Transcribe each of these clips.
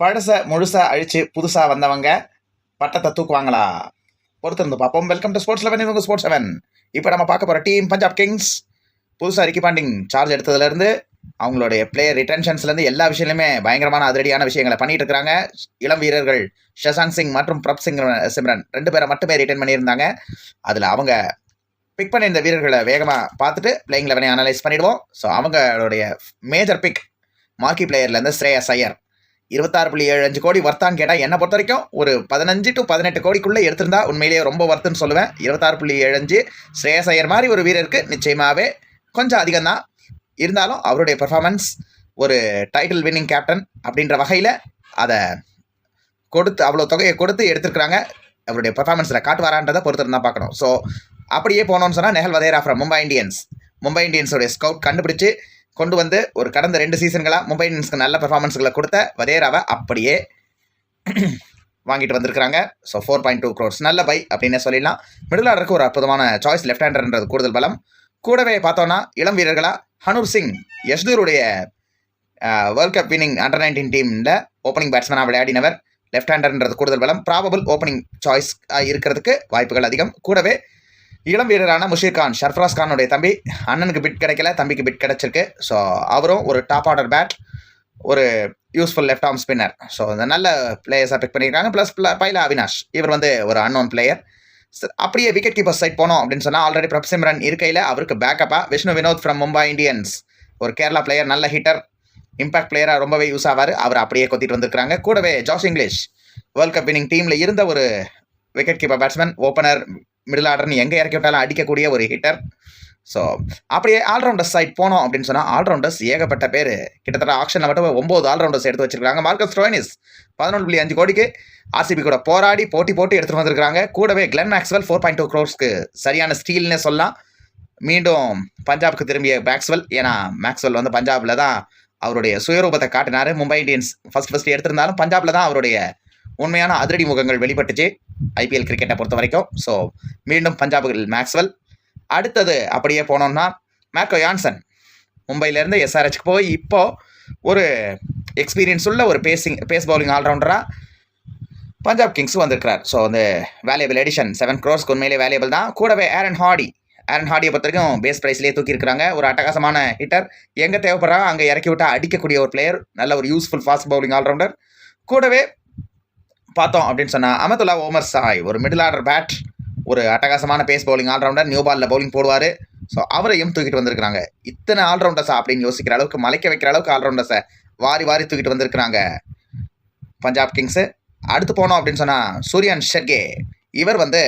பழசை முழுசாக அழித்து புதுசாக வந்தவங்க பட்டத்தை தூக்குவாங்களா? பொறுத்திருந்து பார்ப்போம். வெல்கம் டு ஸ்போர்ட்ஸ் லெவன் இவங்க ஸ்போர்ட்ஸ் லெவன் இப்போ நம்ம பார்க்க போகிற டீம் பஞ்சாப் கிங்ஸ் புதுசாக ரிக்கி பாண்டிங் சார்ஜ் எடுத்ததுலேருந்து அவங்களுடைய பிளேயர் ரிட்டன்ஷன்ஸ்லேருந்து எல்லா விஷயங்களுமே பயங்கரமான அதிரடியான விஷயங்களை பண்ணிட்டு இருக்கிறாங்க. இளம் வீரர்கள் ஷசாங் சிங் மற்றும் பிரப் சிங் சிம்ரன் ரெண்டு பேரை மட்டுமே ரிட்டர்ன் பண்ணியிருந்தாங்க. அதில் அவங்க பிக் பண்ண இந்த வீரர்களை வேகமாக பார்த்துட்டு பிளேயிங் லெவனை அனலைஸ் பண்ணிடுவோம். ஸோ அவங்களுடைய மேஜர் பிக் மார்க்கி பிளேயர்லேருந்து ஸ்ரேயஸ் ஐயர் இருபத்தாறு புள்ளி ஏழு அஞ்சு கோடி வர்த்தான்னு கேட்டால் என்னை பொறுத்த வரைக்கும் ஒரு பதினஞ்சு டு பதினெட்டு கோடிக்குள்ளே எடுத்திருந்தா உண்மையிலேயே ரொம்ப வர்த்துன்னு சொல்லுவேன். இருபத்தாறு புள்ளி ஏழு அஞ்சு ஸ்ரேயஸ் ஐயர் மாதிரி ஒரு வீரருக்கு நிச்சயமாகவே கொஞ்சம் அதிகம்தான். இருந்தாலும் அவருடைய பெர்ஃபார்மன்ஸ் ஒரு டைட்டில் வின்னிங் கேப்டன் அப்படின்ற வகையில் அதை கொடுத்து அவ்வளோ தொகையை கொடுத்து எடுத்துருக்குறாங்க. அவருடைய பர்ஃபார்மன்ஸில் காட்டுவாரான்றதை பொறுத்து தான் பார்க்கணும். ஸோ அப்படியே போனோம்னு சொன்னால் நெஹல் வதேரா ஃப்ரம் மும்பை இந்தியன்ஸ் மும்பை இந்தியன்ஸோடைய ஸ்கவுட் கண்டுபிடிச்சு கொண்டு வந்து ஒரு கடந்த ரெண்டு சீசன்களாக மும்பை இந்தியன்ஸ்க்கு நல்ல பெர்ஃபார்மன்ஸ்களை கொடுத்த வதேராவை அப்படியே வாங்கிட்டு வந்திருக்கிறாங்க. So four point two crores நல்ல பை அப்படின்னு சொல்லிடலாம். மிடில் ஆர்டருக்கு ஒரு அற்புதமான சாய்ஸ் லெஃப்ட் ஹேண்டர்ன்றது கூடுதல் பலம். கூடவே பார்த்தோன்னா இளம் வீரர்களாக Harnoor Singh யஷ்தூருடைய world cup winning under nineteen டீமில் ஓப்பனிங் பேட்ஸ்மேனாக விளையாடினவர். லெஃப்ட் ஹேண்டர்ன்றது கூடுதல் பலம். ப்ராபபிள் ஓப்பனிங் சாய்ஸ் இருக்கிறதுக்கு வாய்ப்புகள் அதிகம். கூடவே இளம் வீரரான முஷீர் கான் ஷர்ஃப்ராஸ் கானுடைய தம்பி அண்ணனுக்கு பிட் கிடைக்கல தம்பிக்கு பிட் கிடைச்சிருக்கு. ஸோ அவரும் ஒரு டாப் ஆர்டர் பேட் ஒரு useful left arm spinner so இந்த நல்ல பிளேயர்ஸாக பிக் பண்ணியிருக்காங்க. ப்ளஸ் பைல அவினாஷ். இவர் வந்து ஒரு அன்னோன் பிளேயர் அப்படியே விக்கெட் கீப்பர் சைட் போனோம் அப்படின்னு சொன்னால் ஆல்ரெடி பிரப்சிம்ரன் இருக்கையில் அவருக்கு பேக்கப்பாக விஷ்ணு வினோத் ஃப்ரம் மும்பை இந்தியன்ஸ். ஒரு கேரளா பிளேயர் நல்ல ஹிட்டர் இம்பாக்ட் பிளேயராக ரொம்பவே யூஸ் ஆவார். அவர் அப்படியே கொத்திட்டு வந்திருக்கிறாங்க. கூடவே Jos Inglis world cup winning டீமில் இருந்த ஒரு wicket keeper batsman opener middle ஆர்டர்னு எங்கே இறக்கி விட்டாலும் அடிக்கக்கூடிய ஒரு ஹிட்டர் ஸோ அப்படியே ஆல்ரவுண்டர்ஸ் சைட் போனோம் அப்படின்னு சொன்னால் ஆல்ரவுண்டர்ஸ் ஏகப்பட்ட பேர். கிட்டத்தட்ட ஆக்ஷனில் மட்டும் ஒம்பது ஆல்ரவுண்டர்ஸ் எடுத்து வச்சிருக்காங்க மார்க்கஸ் ரோயினிஸ் பதினொன்று புள்ளி அஞ்சு கோடிக்கு ஆர்சிபி கூட போராடி போட்டி போட்டு எடுத்துகிட்டு வந்திருக்காங்க கூடவே Glenn Maxwell four point two க்ரோர்ஸ்க்கு சரியான ஸ்டீல்னே சொல்லலாம். மீண்டும் பஞ்சாப்க்கு திரும்பிய மேக்ஸ்வெல் ஏன்னா மேக்ஸ்வெல் வந்து பஞ்சாபில் தான் அவருடைய சுயரூபத்தை காட்டினார். மும்பை இந்தியன்ஸ் ஃபஸ்ட் ஃபஸ்ட் எடுத்திருந்தாலும் பஞ்சாபில் தான் அவருடைய உண்மையான அதிரடி முகங்கள் வெளிப்பட்டுச்சு. ஐபிஎல் கிரிக்கெட்டை பொறுத்த வரைக்கும் ஸோ மீண்டும் பஞ்சாபுகள் மேக்ஸ்வெல். அடுத்தது அப்படியே போனோம்னா மேக்கோ யான்சன். மும்பையிலேருந்து எஸ்ஆர்ஹெச்க்கு போய் இப்போது ஒரு எக்ஸ்பீரியன்ஸ் உள்ள ஒரு பேசிங் பேஸ் பவுலிங் ஆல்ரவுண்டராக பஞ்சாப் கிங்ஸ் வந்திருக்கிறார். ஸோ வந்து வேல்யூபிள் எடிஷன் செவன் க்ரோர்ஸ்க்கு உண்மையிலே வேல்யூபிள் தான். கூடவே ஏரன் ஹாடி ஆரன் ஹாடியை பொறுத்த வரைக்கும் பேஸ் ப்ரைஸ்லேயே தூக்கியிருக்கிறாங்க. ஒரு அட்டகாசமான ஹிட்டர் எங்கே தேவைப்படுறாங்க அங்கே இறக்கி விட்டால் அடிக்கக்கூடிய ஒரு பிளேயர் நல்ல ஒரு யூஸ்ஃபுல் ஃபாஸ்ட் பவுலிங் ஆல்ரவுண்டர் கூடவே பார்த்தோம் அப்படின்னு சொன்னால் அமதுல்லா ஓமர் சாய் ஒரு மிடில் ஆர்டர் பேட் ஒரு அட்டகாசமான பேஸ் பவுலிங் ஆல்ரவுண்டர் நியூ பாலில் பவுலிங் போடுவார். ஸோ அவரையும் தூக்கிட்டு வந்திருக்கிறாங்க. இத்தனை ஆல்ரவுண்டர்ஸா அப்படின்னு யோசிக்கிற அளவுக்கு மலைக்க வைக்கிற அளவுக்கு ஆல்ரவுண்டர்ஸை வாரி வாரி தூக்கிட்டு வந்திருக்கிறாங்க. பஞ்சாப் கிங்ஸு. அடுத்து போனோம் அப்படின்னு சொன்னால் சூரியன் ஷெர்கே. இவர் வந்து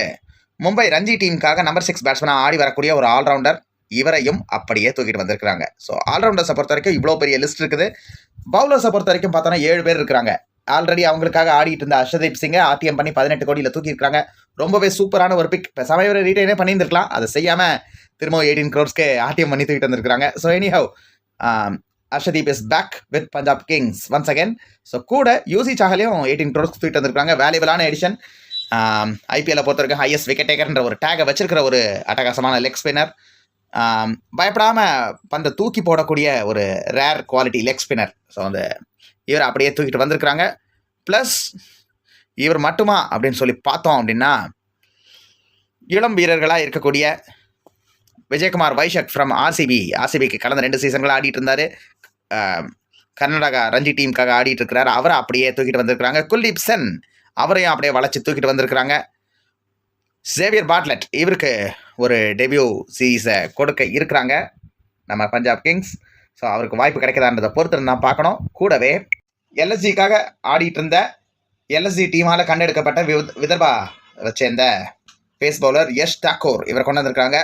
மும்பை ரஞ்சி டீமுக்காக நம்பர் சிக்ஸ் பேட்ஸ்மேனாக ஆடி வரக்கூடிய ஒரு ஆல்ரவுண்டர் இவரையும் அப்படியே தூக்கிட்டு வந்திருக்கிறாங்க. ஸோ ஆல்ரவுண்டர்ஸை பொறுத்த வரைக்கும் இவ்வளோ பெரிய லிஸ்ட் இருக்குது. பவுலர்ஸை பொறுத்த வரைக்கும் பார்த்தோன்னா ஏழு பேர் இருக்கிறாங்க. ஆல்ரெடி அவங்களுக்காக ஆடிட்டு இருந்த அர்ஷதீப் சிங்கை ஆர்டிஎம் பண்ணி பதினெட்டு கோடியில் தூக்கியிருக்காங்க ரொம்பவே சூப்பரான ஒரு பிக் இப்போ சமயம் ரீட்டைனே பண்ணியிருந்துருக்கலாம். அதை செய்யாமல் திரும்ப எயிட்டீன் க்ரோர்ஸ்க்கு ஆர்டிஎம் பண்ணி தூக்கிட்டு வந்திருக்காங்க so anyhow um, Arshdeep is back with Punjab Kings once again so கூட யூசி சாகலையும் எயிட்டீன் க்ரோர்ஸ்க்கு தூக்கிட்டு வந்திருக்காங்க வேல்யூபிளான எடிஷன் ஐபிஎல்லை பொறுத்த வரைக்கும் ஹையஸ்ட் விக்கெட் டேக்கர்ன்ற ஒரு டேகை வச்சிருக்கிற ஒரு அட்டகாசமான லெக் ஸ்பின்னர் பயப்படாமல் பந்தை தூக்கி போடக்கூடிய ஒரு rare quality leg spinner so அந்த இவர் அப்படியே தூக்கிட்டு வந்திருக்கிறாங்க. ப்ளஸ் இவர் மட்டுமா அப்படின்னு சொல்லி பார்த்தோம் அப்படின்னா இளம் வீரர்களாக இருக்கக்கூடிய விஜயகுமார் வைஷக் ஃப்ரம் ஆர்சிபி ஆர்சிபிக்கு கடந்த ரெண்டு சீசன்களாக ஆடிட்டு இருந்தார். கர்நாடகா ரஞ்சி டீமுக்காக ஆடிட்டு இருக்கிறார். அவரை அப்படியே தூக்கிட்டு வந்திருக்கிறாங்க. குல்தீப் சென் அவரையும் அப்படியே வளைச்சி தூக்கிட்டு வந்திருக்கிறாங்க. சேவியர் பாட்லெட் இவருக்கு ஒரு டெபியூ சீரீஸை கொடுக்க இருக்கிறாங்க. நம்ம பஞ்சாப் கிங்ஸ் ஸோ அவருக்கு வாய்ப்பு கிடைக்குதான்றதை பொறுத்து நான் பார்க்கணும். கூடவே எல்எஸ்சிக்காக ஆடிட்டு இருந்த எல்எஸ்சி டீமால் கண்டெடுக்கப்பட்ட வி விதர்பா சேர்ந்த பேஸ் பவுலர் யஷ் தாக்கூர் இவர் கொண்டு வந்திருக்காங்க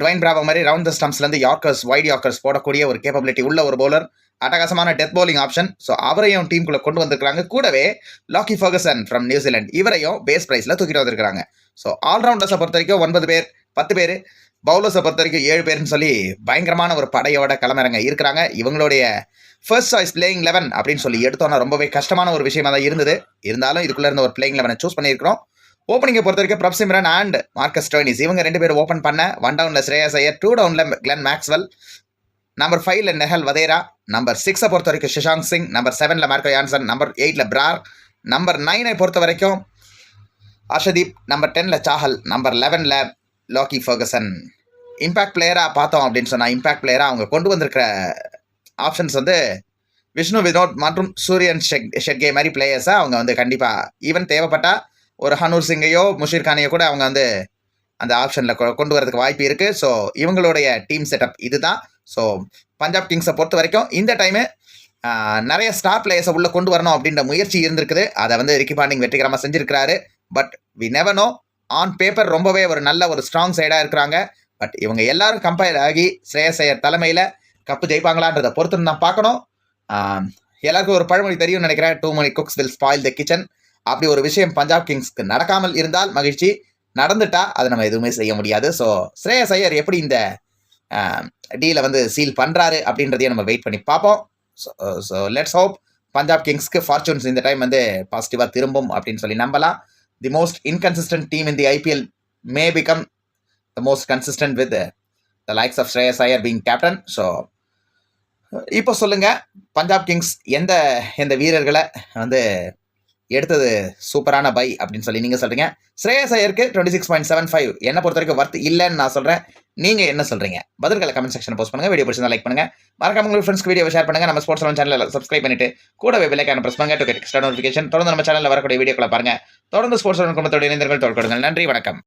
டுவைன் பிராவோ மாதிரி ரவுண்ட் த ஸ்டம்ஸ்லேருந்து யார்க்கர்ஸ் வைட் யார்க்கர்ஸ் போடக்கூடிய ஒரு கேப்பபிலிட்டி உள்ள ஒரு பவுலர் அட்டகாசமான டெத் பவுலிங் ஆப்ஷன் ஸோ அவரையும் டீமுக்குள்ளே கொண்டு வந்திருக்கிறாங்க. கூடவே Lockie Ferguson from New Zealand இவரையும் பேஸ் ப்ரைஸில் தூக்கிட்டு வந்திருக்கிறாங்க. ஸோ ஆல்ரவுண்டர்ஸை பொறுத்த வரைக்கும் ஒன்பது பேர் பத்து பேர். பவுலர்ஸை பொறுத்த வரைக்கும் ஏழு பேர்னு சொல்லி பயங்கரமான ஒரு படையோட கிளம்புறங்க இருக்கிறாங்க. இவங்களுடைய ஃபர்ஸ்ட் சாய்ஸ் பிளேயிங் லெவன் அப்படின்னு சொல்லி எடுத்தோன்னா ரொம்பவே கஷ்டமான ஒரு விஷயமா தான் இருந்தது. இருந்தாலும் இதுக்குள்ளே இருந்த ஒரு பிளேயிங் லெவனை சூஸ் பண்ணியிருக்கிறோம். ஓப்பனிங்கை பொறுத்த வரைக்கும் Prabhsimran and Marcus Stoinis இவங்க ரெண்டு பேரும் ஓப்பன் பண்ண ஒன் டவுனில் ஸ்ரேயஸ் ஐயர் டூ டவுனில் கிளன் மேக்ஸ்வெல் நம்பர் ஃபைவ்ல நெஹல் வதேரா நம்பர் சிக்ஸை பொறுத்த வரைக்கும் சுஷாந்த் சிங் நம்பர் செவனில் மார்க்கோ யான்சன் நம்பர் எயிட்டில் பிரார் நம்பர் நைனை பொறுத்த வரைக்கும் அர்ஷதீப் நம்பர் டெனில் சாஹல் நம்பர் லெவனில் லாக்கி ஃபர்கசன் இம்பேக்ட் பிளேயராக பார்த்தோம் அப்படின்னு சொன்னால் இம்பேக்ட் பிளேயராக அவங்க கொண்டு வந்திருக்கிற ஆப்ஷன்ஸ் வந்து விஷ்ணு வினோத் மற்றும் சூரியன் ஷெக் ஷெட்கே மாதிரி பிளேயர்ஸை அவங்க வந்து கண்டிப்பாக ஈவன் தேவைப்பட்டால் ஒரு ஹனூர் சிங்கையோ முஷீர் கானையோ கூட அவங்க வந்து அந்த ஆப்ஷனில் கொண்டு வரதுக்கு வாய்ப்பு இருக்குது ஸோ இவங்களுடைய டீம் செட்டப் இதுதான். ஸோ பஞ்சாப் கிங்ஸை பொறுத்த வரைக்கும் இந்த டைமு நிறைய ஸ்டார் பிளேயர்ஸை உள்ளே கொண்டு வரணும் அப்படின்ற முயற்சி இருந்திருக்குது. அதை வந்து ரிக்கி பாண்டிங் வெற்றிகரமாக செஞ்சுருக்கிறாரு. But we never know on paper ரொம்பவே ஒரு நல்ல ஒரு ஸ்ட்ராங் சைடாக இருக்கிறாங்க. பட் இவங்க எல்லாரும் கம்பேர் ஆகி ஸ்ரேயஸ் ஐயர் தலைமையில் கப்பு ஜெயிப்பாங்களான்றதை பொறுத்து தான் பார்க்கணும். எல்லாருக்கும் ஒரு பழமொழி தெரியும்னு நினைக்கிறேன். Too many cooks will spoil the kitchen அப்படி ஒரு விஷயம் பஞ்சாப் கிங்ஸ்க்கு நடக்காமல் இருந்தால் மகிழ்ச்சி. நடந்துட்டா அதை நம்ம எதுவுமே செய்ய முடியாது. ஸோ ஸ்ரேயஸ் ஐயர் எப்படி இந்த டீலை வந்து சீல் பண்ணுறாரு அப்படின்றதையும் நம்ம வெயிட் பண்ணி பார்ப்போம். ஸோ லெட்ஸ் ஹோப் பஞ்சாப் கிங்ஸ்க்கு ஃபார்ச்சூன்ஸ் இந்த டைம் வந்து பாசிட்டிவாக திரும்பும் அப்படின்னு சொல்லி நம்பலாம். The most inconsistent team in the IPL may become the most consistent with the likes of Shreyas Iyer being captain so இப்போ சொல்லுங்க. பஞ்சாப் கிங்ஸ் எந்த எந்த வீரர்களை வந்து எடுத்தது சூப்பரான பை அப்படின்னு சொல்லி நீங்கள் சொல்கிறீங்க Shreyas ஐயருக்கு twenty six point seven five என்னை பொறுத்த வரைக்கும் ஒர்த் இல்லைன்னு நான் சொல்கிறேன் நீங்கள் என்ன சொல்கிறீங்க பதில்களை கமெண்ட் செக்ஷன் போஸ்ட் பண்ணுங்கள் வீடியோ பிடிச்சிருந்தா லைக் பண்ணுங்கள் மறக்காம உங்கள் ஃப்ரெண்ட்ஸ்க்கு வீடியோ ஷேர் பண்ணுங்கள் நம்ம ஸ்போர்ட்ஸ் சேனலில் சப்ஸ்கிரைப் பண்ணிட்டு கூடவே விலைக்கான ப்ரெஸ் பண்ணுங்கள் டு கெட் எக்ஸ்ட்ரா நோட்டிஃபிகேஷன் தொடர்ந்து நம்ம சேனலில் வரக்கூடிய வீடியோக்களை பாருங்கள் தொடர்ந்து ஸ்போர்ட்ஸ் குடும்பத்தோட இணைந்தர்கள் தோல் கொடுங்கள் நன்றி வணக்கம்.